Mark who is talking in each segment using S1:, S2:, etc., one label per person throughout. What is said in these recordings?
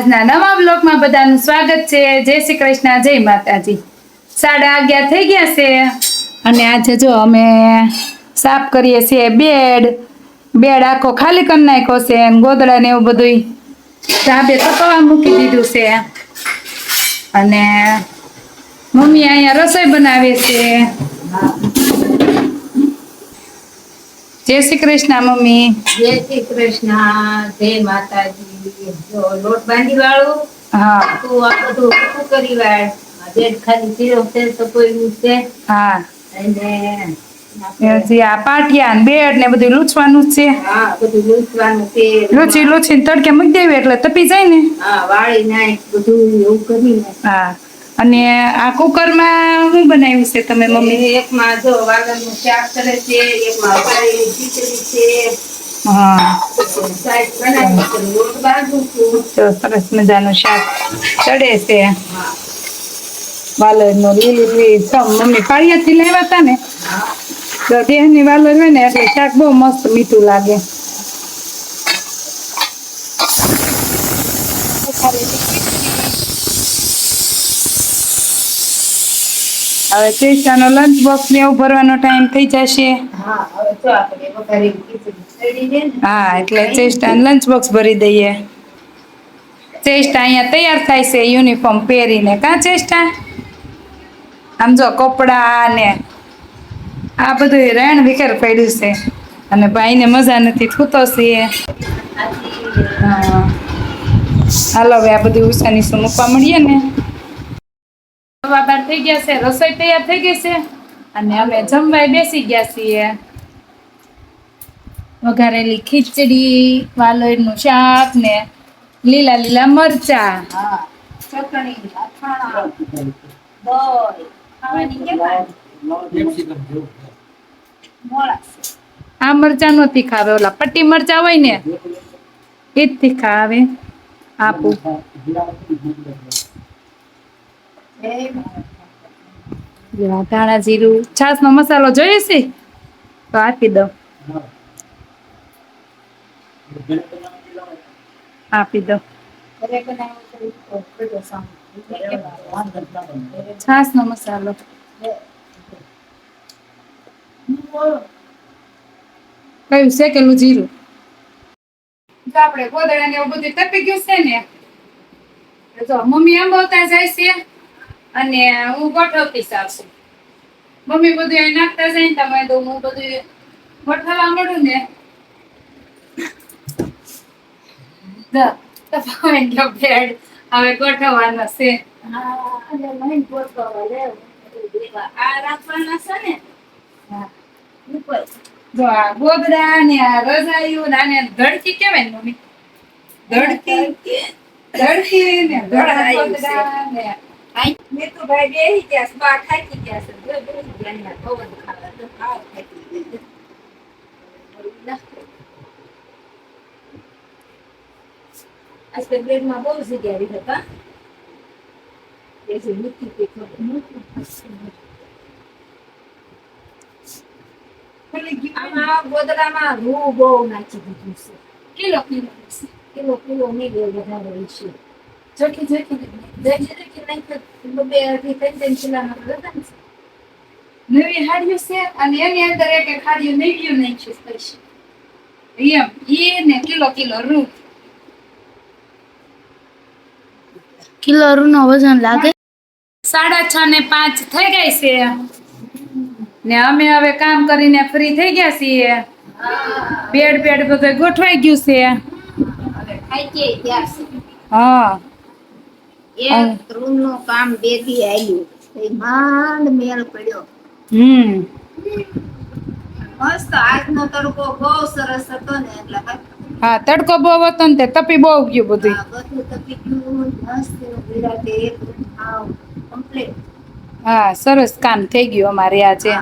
S1: આજના નવા બ્લોગમાં બધાનું સ્વાગત છે. જય શ્રી કૃષ્ણ, જય માતાજી. સાડા અગિયાર થઈ ગયા છે અને આજે જો અમે સાફ કરીએ છીએ બેડ. બેડ આખો ખાલી કરી નાખ્યો છે ગોદડા ને એવું બધું ધાબે તપવા મૂકી દીધું છે. અને મમ્મી અહીંયા રસોઈ બનાવે છે. જય શ્રી કૃષ્ણ મમ્મી.
S2: જય શ્રી કૃષ્ણ જય માતાજી. જો લોટ બાંધી વાળું
S1: હા.
S2: તું આ બધું શું કરી વાળ? આ ખાલી શીરો છે તો કોઈ છે.
S1: હા.
S2: અને
S1: હજી આ પાટિયા ને બેડ ને બધું લૂછવાનું જ છે.
S2: હા બધું લૂછવાનું છે.
S1: લૂછી લૂછીને તડકે મૂકી દેવી એટલે તપી જાય ને.
S2: હા વાળી નાખ બધું એવું કરીને
S1: હા. અને આ કુકરમાં શું બનાવ્યું છે તમે મમ્મી?
S2: એકમાં જો વાગણનું શાક કરે છે એકમાં વઘારેલી ખીચડી છે.
S1: હા. સરસ મજાનું શાક ચડે છે.
S2: હા
S1: વાલરનું લીલી મમ્મી પાળિયાથી લેવા હતા ને? તો દેહની વાલર હોય ને એટલે શાક બહુ મસ્ત મીઠું લાગે. હવે ચેસ્ટાનો લંચ બોક્સ ને એવું ભરવાનો ટાઈમ થઈ જશે.
S2: હા
S1: એટલે ચેસ્ટા લંચ બોક્સ ભરી દઈએ. ચેસ્ટા અહીંયા તૈયાર થાય છે યુનિફોર્મ પહેરીને. કા ચેસ્ટા આમ જો કપડા ને આ બધું રેણ વિખેર પડ્યું છે. અને ભાઈને મજા નથી થૂતો છે. હાલો હવે આ બધું ઉષાની શું મૂકવા મળીએ ને? બાર થઈ ગયા છે રસોઈ તૈયાર થઈ ગઈ છે અને અમે જમવાય બેસી ગયા છીએ. વઘારેલી ખીચડી વાલોળનું શાક ને લીલા લીલા મરચા. આ? મરચા નો તીખા આવે ઓલા પટ્ટી મરચા હોય ને એ જ તીખા આવે આપું. જેવા ધાણા જીરું છાસ નો મસાલો જોઈએ છે? તો આપી દો આપી દો
S2: ઘરે બનાવ્યું તો બધો સામાન.
S1: છાસ નો મસાલો કયું શેકેલું જીરું આપણે ગોદડા ને એવું બધું તપી ગયું છે ને જો મમ્મી આંબવતા જાય છે. અને હું ગોઠવતી સાસુ મમ્મી બધું અહીં નાખતા જાય તમે તો હું બધું ગોઠવવા મળું ને.
S2: આ રાખવાના છે ને.
S1: જો આ ગોદડા ને આ રજાયું ને ધડકી કેવાય મમ્મી? ધડકી? ને ગોદડા
S2: આઈ મીતુભાઈ બેસી ગયા છે, બા થાકી ગયા છે. બે બેસી ગયા પવન ખાવા. તો ખાવ થાકી ગયા. આજ તો બેડમાં બહુ જગ્યા હતા જે મૂકી તે ખબર નથી. આમાં ગોદડામાં રૂ બહુ નાખી દીધું છે
S1: કિલો કિલો
S2: કિલો કિલો મેં બે વધારે છે
S1: જોખી જોખી
S2: દેખી દેખી નાખ્યો બે અઢી ત્રણ ત્રણ કિલોના તો હતા ને.
S1: નવી હાડિયું છે અને એની અંદર એક એક હાડિયું નવ્યું નાખ્યું સ્પેશિયલ એમ ઈ ને કિલો કિલો રૂ
S3: કિલો રૂનો વજન લાગે
S1: સાડા છ ને પાંચ થઈ ગઈ છે. ને અમે હવે કામ કરીને ફ્રી થઈ ગયા છીએ. બેડ બેડ બધું ગોઠવાઈ ગયું છે. હા.
S2: એક રૂમનું કામ બે દી આવ્યું માંડ મેલ પડ્યો.
S1: હમ.
S2: મસ્ત આજનો તડકો બહુ સરસ હતો ને એટલે
S1: હા. તડકો બહુ હતો ને તે તપી બહુ ગયું બધું
S2: આ બધું તપી ગયું. મસ્ત વિરાતે એક આવ કમ્પ્લીટ
S1: હા સરસ કામ થઈ ગયું અમારે આજે.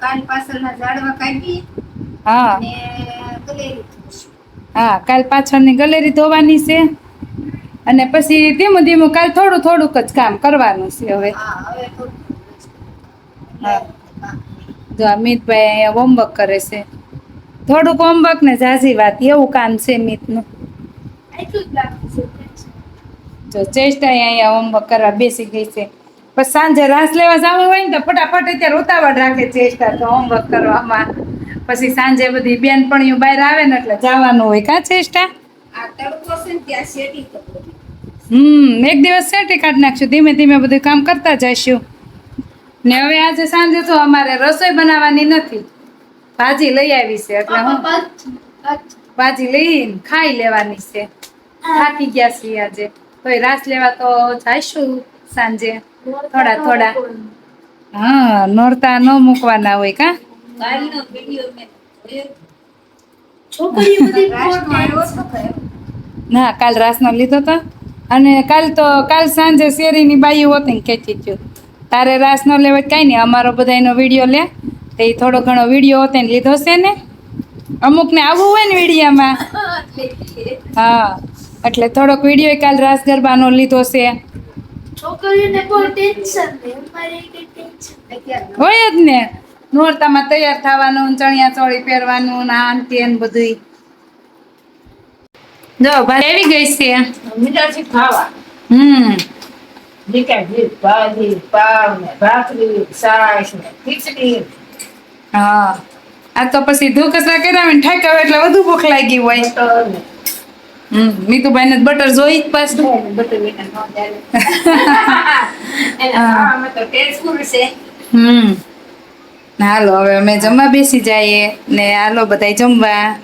S2: કાલ પાછળના ઝાડવા કાઢી
S1: હા. હા કાલ પાછળની ગલેરી ધોવાની છે. અને પછી ધીમું ધીમું કાલ થોડું થોડુંક જ કામ કરવાનું છે હવે.
S2: હા.
S1: જો આ મિતભાઈ અહીંયા હોમવર્ક કરે છે. થોડુંક હોમવર્ક ને ઝાઝી વાત એવું કામ છે મિતનું.
S2: જ
S1: ચેષ્ટા અહીંયા હોમવર્ક કરવા બેસી ગઈ છે. પછી સાંજે રાસ લેવા જવું હોય ને તો ફટાફટ અત્યારે ઉતાવળ રાખે ચેષ્ટા તો હોમવર્ક કરવામાં. પછી સાંજે બધી બેનપણીઓ બહાર આવે ને એટલે જવાનું હોય કા ચેષ્ટા
S2: આ? તડકો છે ને ત્યાં શેટી બધી.
S1: હમ એક દિવસ સેટી કાઢી નાખશું ધીમે ધીમે બધું કામ કરતા જઈશું. ને હવે આજે સાંજે તો અમારે રસોઈ બનાવવાની નથી. ભાજી લઈ આવી છે એટલે હું ભાજી લઈને ખાઈ લેવાની છે. થાકી ગયા છીએ આજે. તો રાસ લેવા તો જઈશું સાંજે. થોડા થોડા. હા નોરતા ન મૂકવાના હોય કા. ના કાલ રાસનો લીધો તો? અને કાલ તો કાલ સાંજે શેરીની બાઈ હોતી ને ખેંચી થયું તારે રાસ ન લેવા કાંઈ નહીં અમારો બધાનો વીડિયો લે. તો એ થોડો ઘણો વીડિયો હોતે ને લીધો છે ને. અમુકને આવવું હોય ને વિડીયામાં. હા એટલે થોડોક વીડિયો કાલ રાસ ગરબાનો લીધો છે.
S3: છોકરીઓને બહુ ટેન્શન
S1: હોય જ ને. નોરતામાં તૈયાર થવાનું ચણિયા ચોળી પહેરવાનું ને આન તેન બધું જો ભાઈ આવી ગઈ છે.
S2: મીઠાથી ખાવા
S1: હમ.
S2: ભીત ભાજી પાવ ને ભાખરી છાશ ને ખીચડી.
S1: હા. આ તો પછી ધોકસરા કર્યા ને ઠાકા એટલે વધુ ભૂખ લાગી હોય.
S2: તો
S1: હમ મીતુભાઈ ને બટર જોઈ જ પાસ
S2: બટર વિના
S1: હમ. હાલો હવે અમે જમવા બેસી જઈએ ને હાલો બધા જમવા.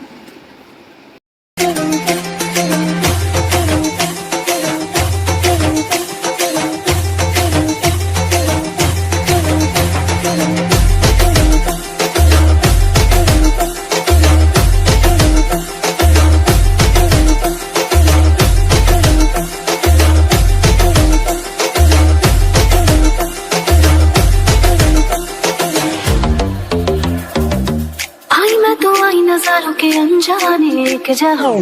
S4: के अनजाने एक जहां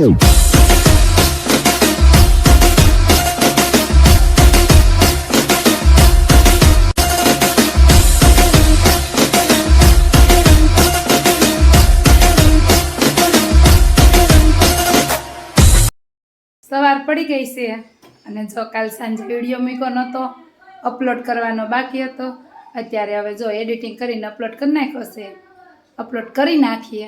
S1: સવાર પડી ગઈ છે અને જો કાલ સાંજે વિડીયો મૂક્યો નહોતો અપલોડ કરવાનો બાકી હતો અત્યારે હવે જો એડિટિંગ કરીને અપલોડ કરી નાખ્યો છે અપલોડ કરી નાખીએ